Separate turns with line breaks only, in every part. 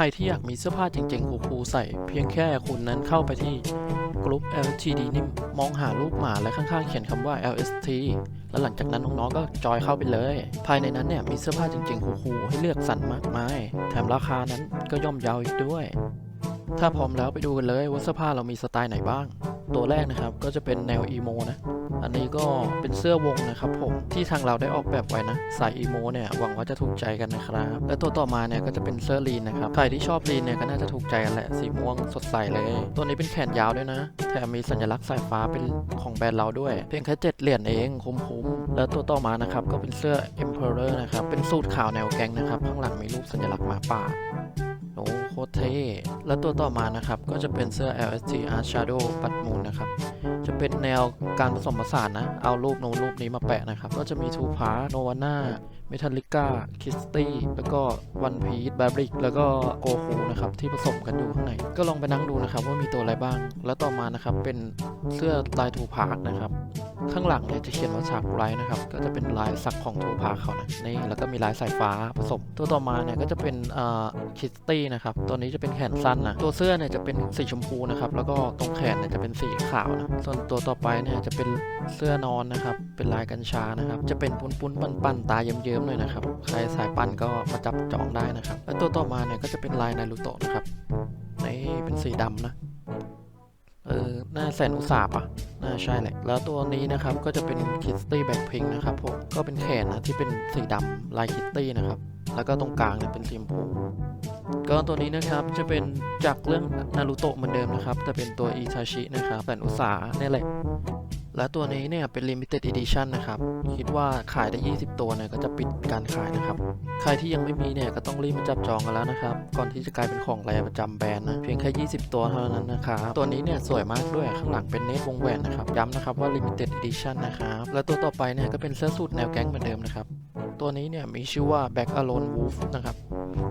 รที่อยากมีเสื้อผ้าเจ๋งๆคูลๆใส่ เพียงแค่คุณนั้นเข้าไปที่กลุ่ม LTD นิ่มมองหารูปหมาและข้างๆเขียนคำว่า LST แล้วหลังจากนั้นน้องๆก็จอยเข้าไปเลย ภายในนั้นเนี่ยมีเสื้อผ้าจริงๆคูลๆให้เลือกสรรมากมาย แถมราคานั้นก็ย่อมเยาอีกด้วย ถ้าพร้อมแล้วไปดูกันเลยว่าเสื้อผ้าเรามีสไตล์ไหนบ้าง ตัวแรกนะครับก็จะเป็นแนวอีโมนะ อันนี้ก็เป็นเสื้อวงนะครับผมที่ทางเราได้ออกแบบไว้นะสายอีโมเนี่ยหวังว่าจะถูกใจกันนะครับ และตัวต่อมาเนี่ยก็จะเป็นเสื้อลีนนะครับใครที่ชอบลีนเนี่ยก็น่าจะถูกใจกันแหละสีม่วงสดใสเลย ตัวนี้เป็นแขนยาวด้วยนะ แถมมีสัญลักษณ์สายฟ้าเป็นของแบรนด์เราด้วย เพียงแค่เจ็ดเหรียญเองคุ้มๆแล้วตัวต่อมานะครับก็เป็นเสื้อ Emperor นะครับเป็นสูตรขาวแนวแกงนะครับข้างหลังมีรูปสัญลักษณ์หมาป่า อ้โคตรเท่แล้วตัวต่อมานะครับ ก็จะเป็นเสื้อ LST Art Shadow ปัดมูลนะครับ จะเป็นแนวการผสมผสานนะ เอารูปโน้นรูปนี้มาแปะนะครับ ก็จะมีทูพาโนวาน่าเมทัลลิก้าคิสตี้แล้วก็วันพีซแบบริกแล้วก็โกคูนะครับที่ผสมกันอยู่ข้างใน ก็ลองไปนั่งดูนะครับว่ามีตัวอะไรบ้าง แล้วต่อมานะครับเป็นเสื้อลายทูพาร์นะครับ ข้างหลังเนี่ยจะเขียนว่าฉากไรนะครับ ก็จะเป็นลายสักของทูพาเขานะนี่แล้วก็มีลายสายฟ้าผสม ตัวต่อมาเนี่ยก็จะเป็นเอ่อคิสตี้นะครับ ตัวนี้จะเป็นแขนสั้นนะตัวเสื้อเนี่ยจะเป็นสีชมพูนะครับแล้วก็ตรงแขนเนี่ยจะเป็นสีขาวนะส่วนตัวต่อไปเนี่ยจะเป็นเสื้อนอนนะครับ เป็นลายกัญชานะครับ จะเป็นปุ้นปุ้นๆปันปันตาเยิ้มๆหน่อยนะครับใครสายปั้นก็มาจับจองได้นะครับและตัวต่อมาเนี่ยก็จะเป็นลายนารูโตะนะครับนี่เป็นสีดำนะเออหน้าแสนอุตสาห์ปะ น่าใช่แหละ แล้วตัวนี้นะครับก็จะเป็นคิสตี้แบ็คพิงนะครับผม ก็เป็นแขนนะที่เป็นสีดำลายคิตตี้นะครับ แล้วก็ตรงกลางเนี่ยเป็นสีชมพูก็ตัวนี้นะครับจะเป็นจากเรื่องนารูโตะเหมือนเดิมนะครับ แต่เป็นตัวอิชาชินะครับแตนอุตสาเนี่ยแหละ และตัวนี้เนี่ยเป็น limited edition นะครับ คิดว่าขายได้ 20 ตัวเนี่ยก็จะปิดการขายนะครับ ใครที่ยังไม่มีเนี่ยก็ต้องรีบมาจับจองกันแล้วนะครับ ก่อนที่จะกลายเป็นของแรประจำแบรนด์นะ เพียงแค่ 20 ตัวเท่านั้นนะครับ ตัวนี้เนี่ยสวยมากด้วย ข้างหลังเป็นเนตวงแหวนนะครับ ย้ำนะครับว่า limited edition นะครับ และตัวต่อไปเนี่ยก็เป็นเสื้อสูทแนวแก๊งเหมือนเดิมนะครับ ตัวนี้เนี่ยมีชื่อว่า Back Alone Wolf นะครับ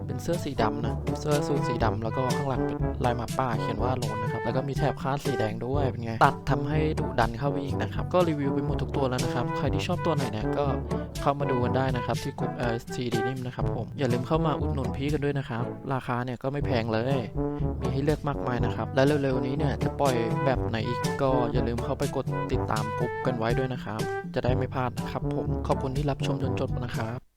เป็นเสื้อสีดำนะ เสื้อสูทสีดำแล้วก็ข้างหลังเป็นลายมาป่าเขียนว่าโลนนะครับ แล้วก็มีแถบคาดสีแดงด้วย เป็นไง ตัดทำให้ดุดันเข้าไปอีกนะครับ ก็รีวิวไปหมดทุกตัวแล้วนะครับ ใครที่ชอบตัวไหนเนี่ยก็เข้ามาดูกันได้นะครับ ที่กลุ่ม LST d e n i m นะครับผม อย่าลืมเข้ามาอุดหนุนพี่กันด้วยนะครับ ราคาเนี่ยก็ไม่แพงเลย มีให้เลือกมากมายนะครับ และเร็วๆนี้เนี่ยจะปล่อยแบบไหนอีกก็อย่าลืมเข้าไปกดติดตามกลุ่มกันไว้ด้วยนะครับ จะได้ไม่พลาดนะครับผม ขอบคุณที่รับชมจนจบนะครับ